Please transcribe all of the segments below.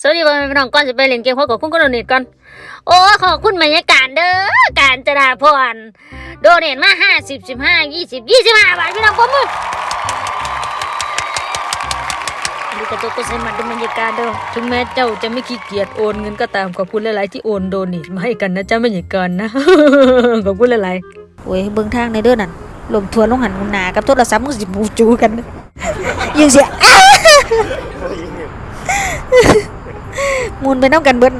สวัสดีพ่อแม่พี่น้องก่อนจะไปเล่นเกมขอขอบคุณคุณโดเนทก่อนโอ้ขอบคุณบรรยากาศเด้อการจราพรโดเนทมาห้าสิบสิบห้ายี่สิบยี่สิบห้าบาทพี่น้องผมมือนี่กระตุกก็ใส่มัดดูบรรยากาศเด้อถึงแม้เจ้าจะไม่ขี้เกียจโอนเงินก็ตามขอบคุณหลายๆที่โอนโดเนทมาให้กันนะเจ้าบรรยากาศนะขอบคุณหลายๆโอ้ยเบิ่งทางในเด้อนั่นลมทวนลงหันหนากับโทรศัพท์มึงสิบูจูกันยังเสีย อ้า มูนไปน้ำกันเบิ้ล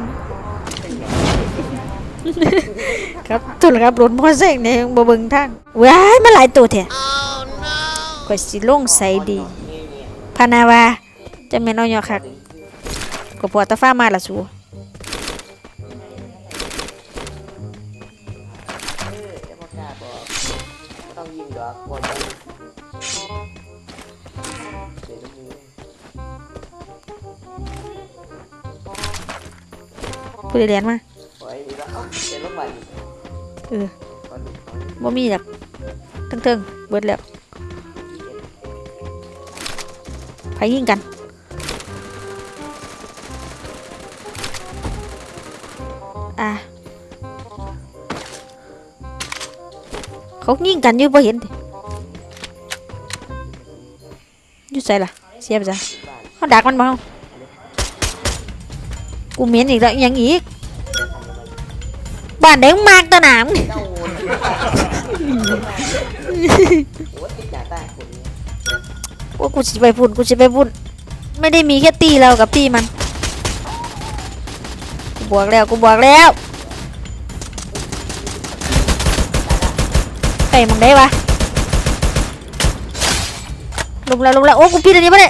ครับทุนครับรถมอเตอร์ไซค์เนี่ยบ่เบิ่งทางว้ายมาหลายตัวแท้ก็สิลงใส่ดี พานาวาจะแม่นเอายอคักก็พอตาฟ้ามาละสูต้องยิงดอกบอล เดือดเรียนมาปล่อยดีแล้วเอ้าเดี๋ยวลงมาเออก่อนดิก่อนดิบ่มีดอกเทิงเบิดแล้วไปยิงกันอะเขายิงกันอยู่บ่เห็นดิอยู่ใส่ล่ะเสียบจ้ะเขาดักมันบ่เฮา กูเหม็นอีกแล้วอิหยังอีกบ้านเด้งมากตัวหนามเจ้าโวนโอ้ติดหน้าตาคนนี้ว่ากูจะไปพุ่นกูจะไปพุ่นไม่ได้มีแค่ตีเรากับตีมันกูบวกแล้วกูบวกแล้วไก่มึงได้ปะลงแล้วลงแล้วโอ้กูพี่อันนี้มา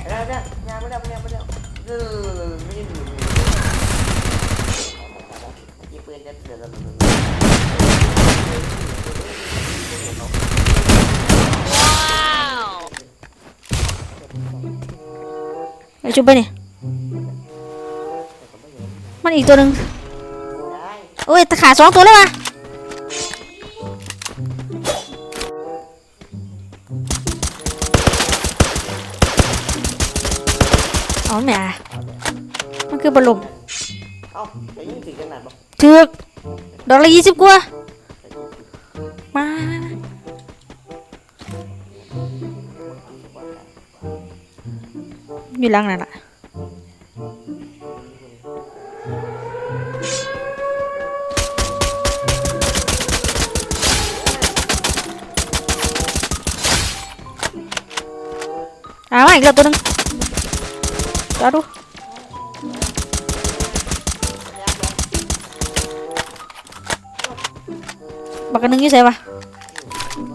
เลยแล้วเนี่ยยาไม่ได้ไม่ได้ไม่ได้เออไม่ได้ดูยิงปืนจะเดี๋ยวเราไอ้จุ๊บไปนี่มันอีกตัวหนึ่งได้โอ้ยตะขาสองตัวเลยวะเอาแหม่มันคือบอลลมเอ้าจะยิงถึงขนาดบอก ถึกดอกละยี่สิบกว่ามาอยู่ หลังนั่นแหละเ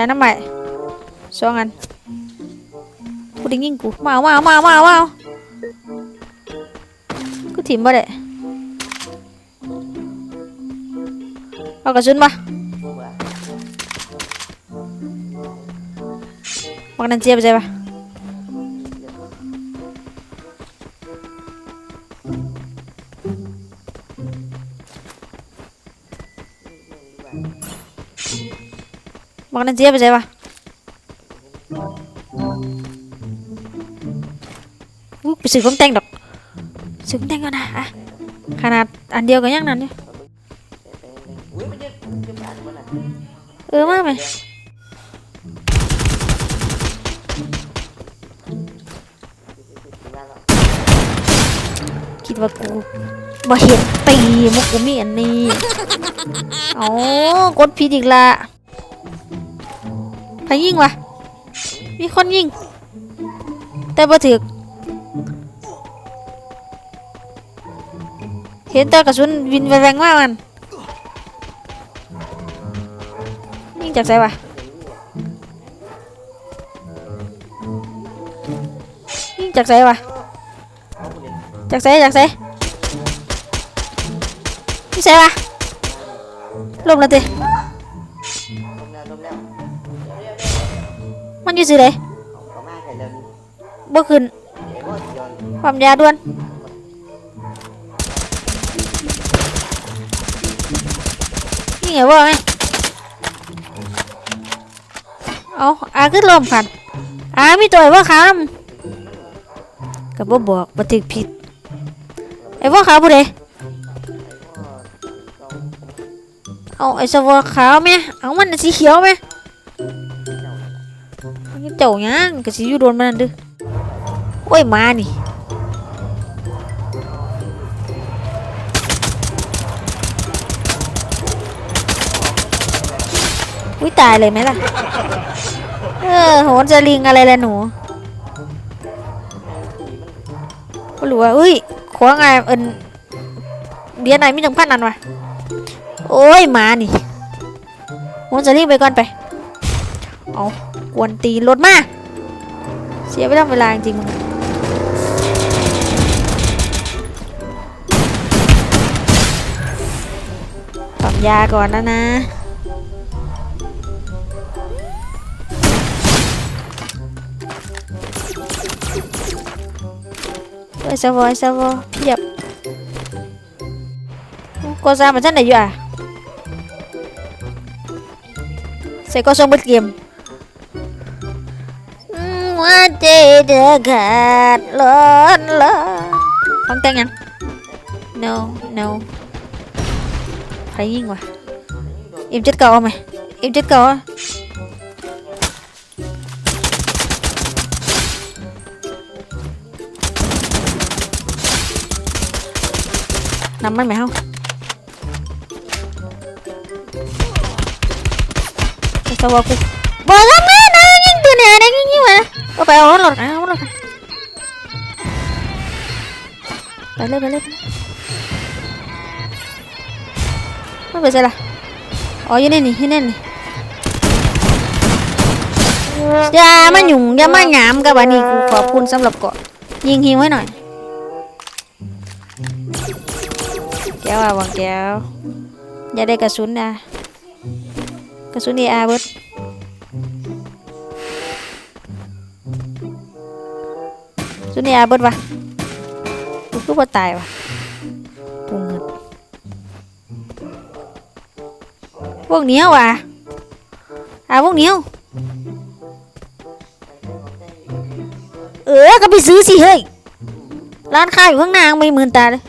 อามาอีกแล้วตัวห นึงจอดูบักกันหนึงอยี่ใส่ปะยาน้ำใหม่สองอันกูไดิ้ยิ งกูมาเอามาเอามาเอามาเอามาเอากูถิ่มบ่ได้เอากระสุนปะว่าบักนั้นเจี๊ยบใส่ปะบักนั้นเจี๊ยบใส่ปะอุ๊ยไปซื้อของแต่งดอกซื้อของแต่งก่อนนะอะขนาดอันเดียวกันยังนั่นเนี่ยอุ้ยมันจะจะผ่านมันอะเออมาไหมคิดว่ากูบ่เห็นตีมุกกูมีอันนี้เอ๋อกดผิดอีกละใครยิงวะมีคนยิง แต่บ่ถึกเห็นแต่กระสุนวินไปแรงมากมันยิงจากไสวะยิงจากไสวะจากไสจากไสนี่ ไสวะลมแล้วติลมแล้วดิมันอยู่สิเลยบ่ขึ้นความยาด่วนนี่ไงว่าไงเอาอาขึ้นลมกันอามีตัวไอ้ว่าขาวน้ำก็บ่บอกบ่ถึกผิดไอ้ว่าขาวผู้ใด เอาไอ้สวอขาวแม่เอามันน่ะสีเขียวแม่มันเจ้าหยังก็สิอยู่โดนมันนั่นเด้อโอ้ยมานี่อุ้ยตายเลยไหมล่ะ เออโหนจะลิงอะไรล่ะหนูก็รู้ว่าอุ้ยขวางไงเอินเบียร์ไหนมีจังพันนันวะ โอ้ยหมานี่โหนจะลิงไปก่อนไป เอากวนตีรถมา เสียเวลาเวลาจริงๆมึงปั๊มยาก่อนนะนะเอ้ยสวอยสวอเพียบก็ซามันฉันไหนอยู่อะ ใส่ก็ส่งเบิดเกมอืมว่าใจเดือขาดล้นละฟังแต่งยัง no no ใครยิงวะเอ็มเจ็ดเก่ าเอาไหมเอ็มเจ็ดเก่าอะนำมันไหมเฮาไอ้สวอกูบอกแล้วแม่นะยิงตัวเนี่ยนะยิงยิงมาเอาไปเอารถเอารถไปเลยไปเลยไปเลยไม่ไปใช่ละอ๋ออยู่นี่นี่ที่นี่นี่อย่ามาหยุ่งอย่ามาหยามกับอันนี้กูขอบคุณสำหรับเกาะยิงหิวให้หน่อย แก้วอ่ะวางแก้วอย่าได้กระสุนนะ กระสุนเออาเบิดกระสุนเออาเบิดวะกูคือบ่ตายวะปูเงินพวกเหนี้ยวว่ะอ่าพวกเหนี้ยวเออ ก็ไปซื้อสิเฮ้ย ร้านค้าอยู่ข้างหน้าไม่หมื่นตาเลย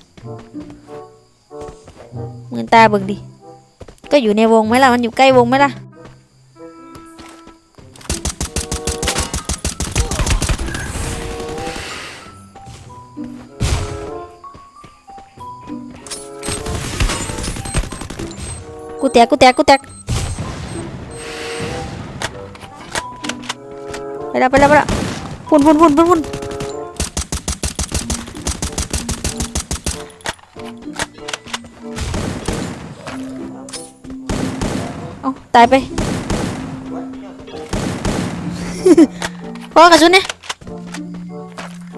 หมือตาเบิ่งดิ ก็อยู่ในวงไหมล่ะ มันอยู่ใกล้วงไหมล่ะ กูแตกกูแตกกูแตกไปแล้วไปแล้วไปแล้วพุ่นพุ่นพุ่นพุ่นพุ่น ตายไป พอกระสุนเนี่ย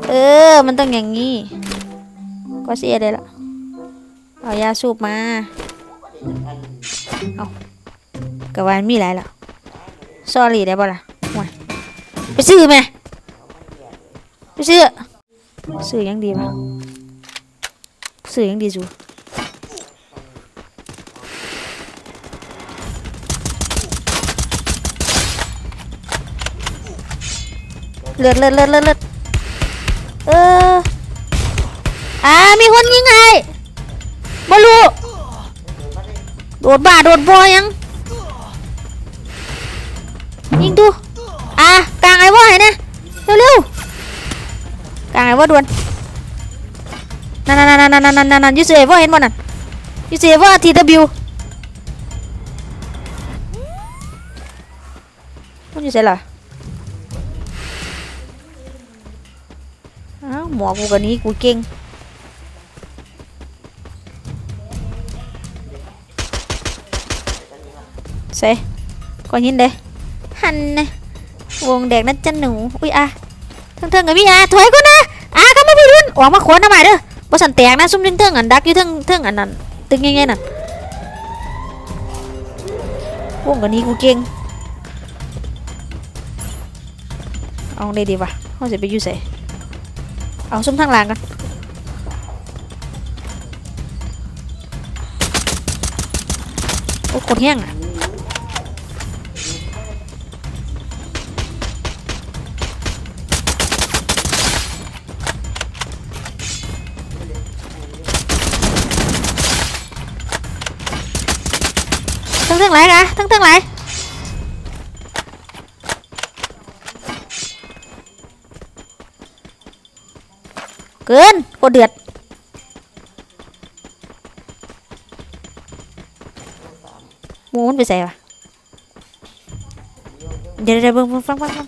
เออ มันต้องอย่างนี้ ก็เสียเลยล่ะ เอายาสูบมา เอากระวานมีหลายล่ะซอรี่ได้ป่ะล่ะมาไปซื้อไหมไปซื้อ ซื้อยังดีป่ะซื้อยังดีจู เลือดเลือดเลือดเลือดเลือดเอออ่ามีคนยิงไงบอลูโดดบ้าโดดบอยังยิงดูอ่ากลางไอ้วอเห็นนะเร็วเร็วๆกลางไอ้วอด่วนนั่นนั่นนั่นนั่นนั่นนั่นนั่นยูเซฟวอเห็นบ่นั่นยูเซฟวอทีดับบิวมันอยู่ไสล่ะ หมอกูกันนี้กูเก่งเซ่ก้อนหินเด้หันนะวงแดกนั่นจันหนูอุ้ยอะเทิงเทิงกับพี่อะถอยก่อนะอะก็ไม่ไปรุ่นออกมาขวนทำไมเด้อบ่สันแตกนะซุ่มเทิงเทิงอันดักอยู่เทิงเทิงอันนั้นตึงยังไงนั่นวงกันนี้กูเก่งเอาเลยดีวะเขาจะไปอยู่ใส่ เอาซุ้มทางหลังกันโอ้คนแห้งอะทั้งเรื่งไรนะทั้งเรื่องไร เกินโคตรเดือดหมูมันไปใส่ปะเดี๋ยวเดี๋ยวเบิ่งเบิ่งฟังฟังฟัง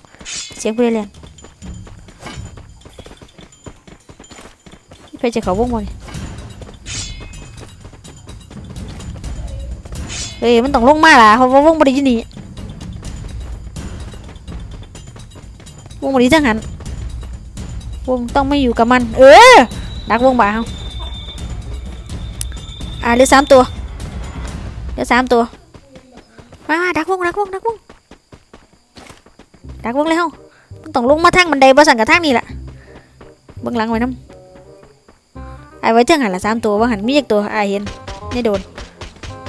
เสียงผู้ใดเรียนไปจะเขาวงบนเฮ้ยมันต้องลงมาล่ะเพราว่าวงบริยินนี่วงบริจังหัน วงต้องไม่อยู่กับมัน เออดักวงบ่าเขาอ่าเหลือสามตัวเหลือสามตัวมามาดักวงดักวงดักวงดักวงเลยเฮาต้องลงมาทางบันไดบ่สั่นกับทางนี่แหละเบื้องหลังไว้น้ำไอ้ไว้เจ้าหันละสามตัวว่าหันมีอีกตัวไอ้เห็นนี่โดน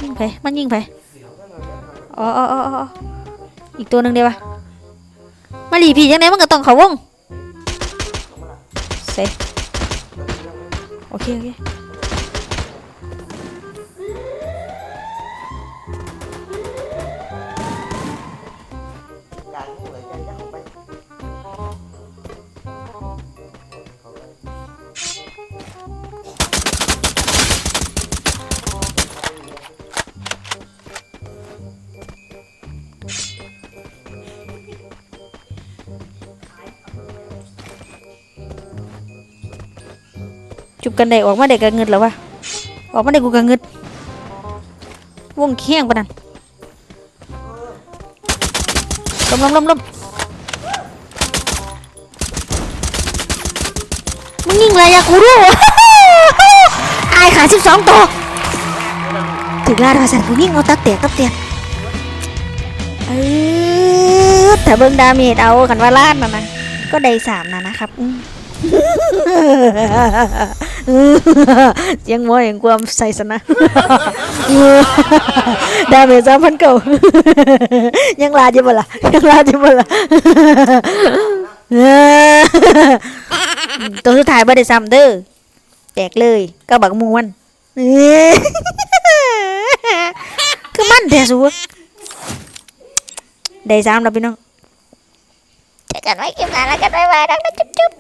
ยิงไปมันยิงไปอ๋ออ๋ออ๋ออ๋ออีกตัวหนึ่งเดียววะมาหลีผียังไงมันก็ต้องเขาวง โอ กันได้ออกมาได้ก็เงินแล้ววะออกมาได้กูก็เงินวงเคียงปะนั่นลมลมลมลมมึงยิงอะไรอะกูรู้ไอายขาสิบสองตัวถึงลาดาสันกูยิงเอาตับเตียตับเตียเออแต่เบิ่งดาเมจเอากันว่าลาดนะนะก็ได้สามนะนะครับ เสียงมอแห่งความใส่สนะดาเมจสามพันเก่ายังลาดอยู่บ่ล่ะยังลาดอยู่บ่ล่ะตัวสุดท้ายบ่ได้ซ้ำเด้อแตกเลยก็บักมูมันคือมันแท้สูได้ซ้ำแล้วพี่น้องเจอกันไว้คลิปหน้าแล้วกันบ๊ายบายรักนะจุ๊บ